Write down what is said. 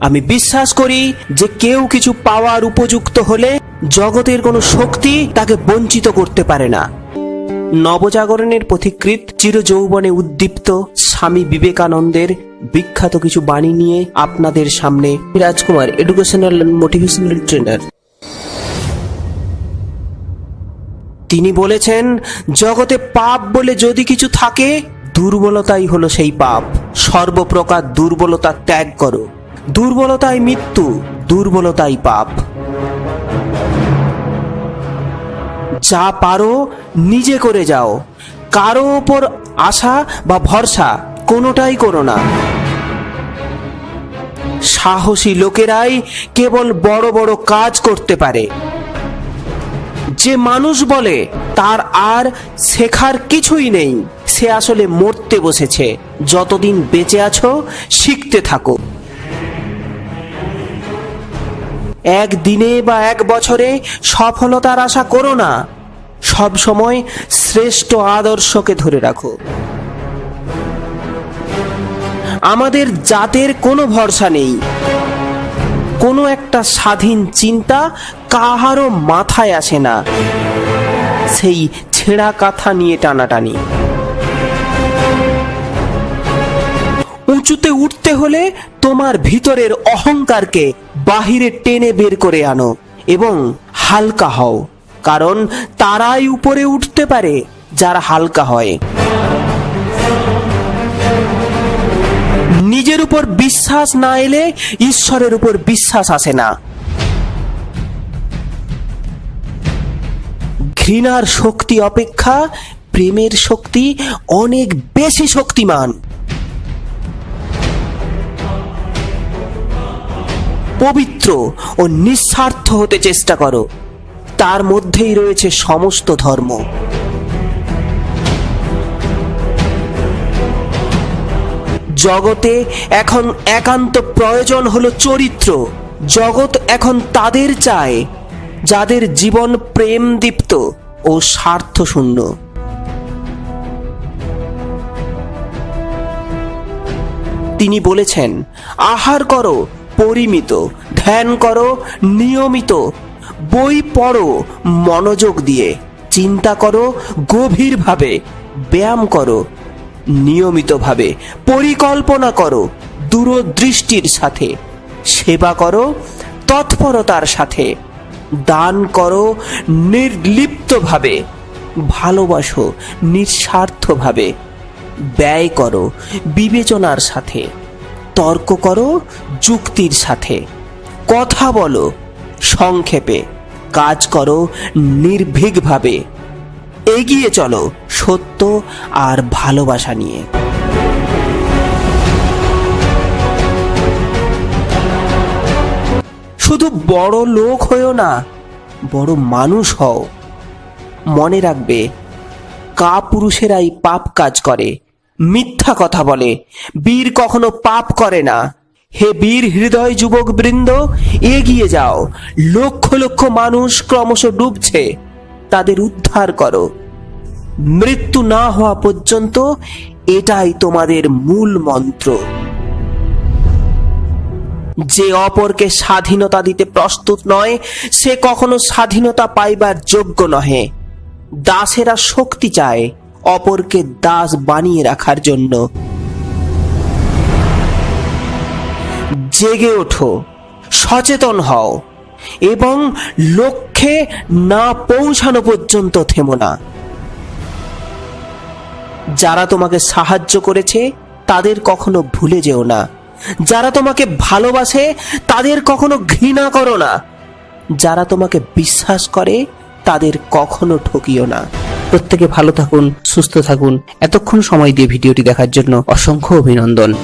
আমি বিশ্বাস করি যে কেউ কিছু পাওয়ার উপযুক্ত হলে জগতের কোনো শক্তি তাকে বঞ্চিত করতে পারে না। নবজাগরণের পথিকৃত চিরযৌবনে উদ্দীপ্ত স্বামী বিবেকানন্দের বিখ্যাত কিছু বাণী নিয়ে আপনাদের সামনে রাজকুমার এডুকেশনাল মোটিভেশনাল ট্রেনার। তিনি বলেছেন, জগতে পাপ বলে যদি কিছু থাকে, দুর্বলতাই হলো সেই পাপ। সর্বপ্রকার দুর্বলতা ত্যাগ করো। দুর্বলতাই মৃত্যু, দুর্বলতাই পাপ। যা পারো, নিজে করে যাও। কারও ওপর আশা বা ভরসা কোনোটাই করো না। সাহসী লোকেরাই কেবল বড় বড় কাজ করতে পারে। যে মানুষ বলে, তার আর শেখার কিছুই নেই। সে আসলে মরতে বসেছে। যতদিন বেঁচে আছো, শিখতে থাকো। এক দিনে বা এক বছরে সফলতার আশা করো না। সব সময় শ্রেষ্ঠ আদর্শকে ধরে রাখো। আমাদের জাতের কোনো ভরসা নেই। কোনো একটা স্বাধীন চিন্তা কাহারও মাথায় আসে না। সেই ছেঁড়া কাঁথা নিয়ে টানাটানি। উঁচুতে উঠতে হলে তোমার ভিতরের অহংকারকে বাহিরে টেনে বের করে আনো এবং হালকা হও, কারণ তারাই উপরে উঠতে পারে যারা হালকা হয়। নিজের উপর বিশ্বাস না এলে ঈশ্বরের উপর বিশ্বাস আসে না। ঘৃণার শক্তি অপেক্ষা, প্রেমের শক্তি অনেক বেশি শক্তিমান। পবিত্র ও নিঃস্বার্থ হতে চেষ্টা করো। তার মধ্যেই রয়েছে সমস্ত ধর্ম। জগতে এখন একান্ত প্রয়োজন হলো চরিত্র। জগৎ এখন তাদের চায়, যাদের জীবন প্রেম দীপ্ত ও স্বার্থ শূন্য। তিনি বলেছেন, আহার করো পরিমিত। ধ্যান করো, নিয়মিত। বই পড়ো, মনোযোগ দিয়ে। চিন্তা করো, গভীরভাবে। ব্যায়াম করো, নিয়মিতভাবে। পরিকল্পনা করো, দূরদৃষ্টির সাথে। সেবা করো, তৎপরতার সাথে। দান করো, নির্লিপ্তভাবে। ভালোবাসো, নিঃস্বার্থভাবে। ব্যয় করো, বিবেচনার সাথে। তর্ক করো যুক্তির সাথে। কথা বলো সংক্ষেপে। কাজ করো নির্ভীকভাবে। এগিয়ে চলো সত্য আর ভালোবাসা নিয়ে। শুধু বড় লোক হয়েও না, বড় মানুষ হও। মনে রাখবে কা পুরুষেরাই পাপ কাজ করে। মিথ্যা কথা বলে। বীর কখনো পাপ করে না। হে বীর হৃদয় যুবক বৃন্দ, এগিয়ে যাও। লক্ষ লক্ষ মানুষ ক্রমশ ডুবছে। তাদের উদ্ধার করো। মৃত্যু না হওয়া পর্যন্ত এটাই তোমাদের মূল মন্ত্র। যে অপরকে স্বাধীনতা দিতে প্রস্তুত নয়, সে কখনো স্বাধীনতা পাইবার যোগ্য নহে। দাসেরা শক্তি চায়। অপরকে দাস বানিয়ে রাখার জন্য। জেগে ওঠো, সচেতন হও, এবং লক্ষ্যে না পৌঁছানো পর্যন্ত থেমো না। যারা তোমাকে সাহায্য করেছে, তাদের কখনো ভুলে যেও না। যারা তোমাকে ভালোবাসে, তাদের কখনো ঘৃণা করো না। যারা তোমাকে বিশ্বাস করে তাদের কখনো ঠকিও না। প্রত্যেকে ভালো থাকুন, সুস্থ থাকুন। এতক্ষণ সময় দিয়ে ভিডিওটি দেখার জন্য অসংখ্য অভিনন্দন।